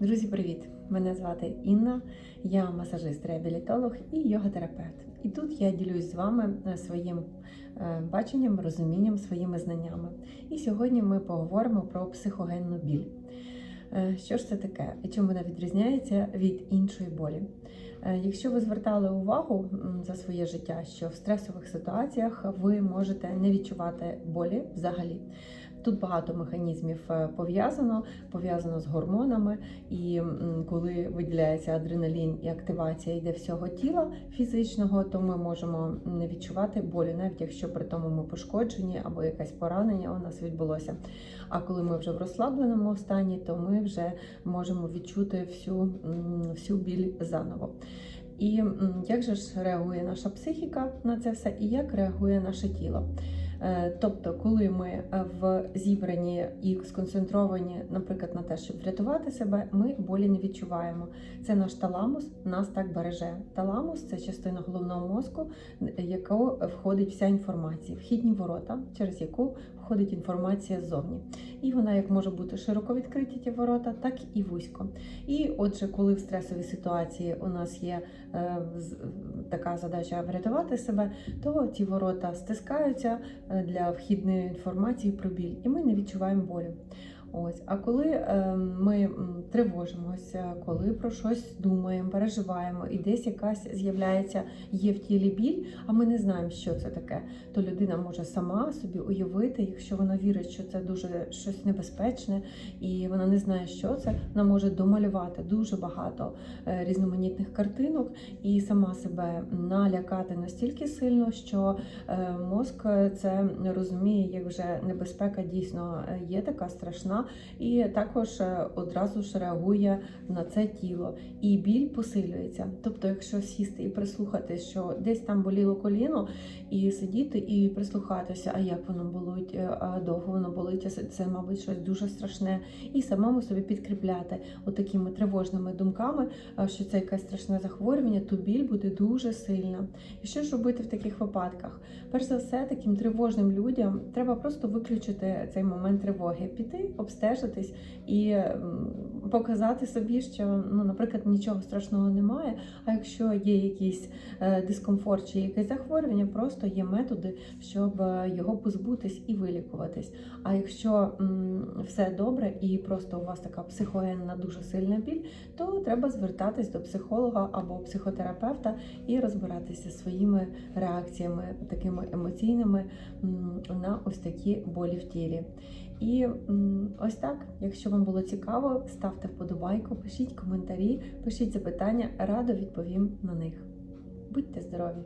Друзі, привіт! Мене звати Інна, я масажист-реабілітолог і йога-терапевт. І тут я ділюсь з вами е, своїм е, баченням, розумінням, своїми знаннями. І сьогодні ми поговоримо про психогенну біль. Е, Що ж це таке і чим вона відрізняється від іншої болі? Якщо ви звертали увагу за своє життя, що в стресових ситуаціях ви можете не відчувати болі взагалі. Тут багато механізмів е, пов'язано, пов'язано з гормонами, і коли виділяється адреналін і активація йде всього тіла фізичного, то ми можемо не відчувати болі, навіть якщо при тому ми пошкоджені або якесь поранення у нас відбулося. А коли ми вже в розслабленому стані, то ми вже можемо відчути всю, всю біль заново. І як же ж реагує наша психіка на це все, і як реагує наше тіло? Е, Тобто, коли ми е, в зібрані і сконцентровані, наприклад, на те, щоб врятувати себе, ми болі не відчуваємо. Це наш таламус нас так береже. Таламус це частина головного мозку, в яку входить вся інформація, вхідні ворота, через яку входить інформація ззовні. І вона як може бути широко відкриті ті ворота, так і вузько. І отже, коли в стресовій ситуації у нас є е, така задача врятувати себе, то ті ворота стискаються е, для вхідної інформації про біль, і ми не відчуваємо болю. Ось, а коли е, ми тривожимося, коли про щось думаємо, переживаємо, і десь якась з'являється, є в тілі біль, а ми не знаємо, що це таке, то людина може сама собі уявити, якщо вона вірить, що це дуже щось небезпечне, і вона не знає, що це, вона може домалювати дуже багато е, різноманітних картинок і сама себе налякати настільки сильно, що е, мозк це розуміє, як вже небезпека дійсно е, є така страшна, і також е, одразу ж реагує на це тіло, і біль посилюється. Тобто, якщо сісти і прислухати, що десь там боліло коліно, і сидіти і прислухатися, а як воно болить, е, а довго воно болить, це, мабуть, щось дуже страшне, і самому собі підкріпляти отакими тривожними думками, що це якесь страшне захворювання, то біль буде дуже сильна. І що ж робити в таких випадках? Перш за все, таким тривожним людям треба просто виключити цей момент тривоги, піти, обстежитись і показати собі, що, ну, наприклад, нічого страшного немає. А якщо є якийсь е, дискомфорт чи якесь захворювання, просто є методи, щоб е, його позбутись і вилікуватись. А якщо все добре і просто у вас така психогенна дуже сильна біль, то треба звертатись до психолога або психотерапевта і розбиратися своїми реакціями, такими емоційними на ось такі болі в тілі. І ось так, якщо вам було цікаво, ставте вподобайку, пишіть коментарі, пишіть запитання, радо відповім на них. Будьте здорові!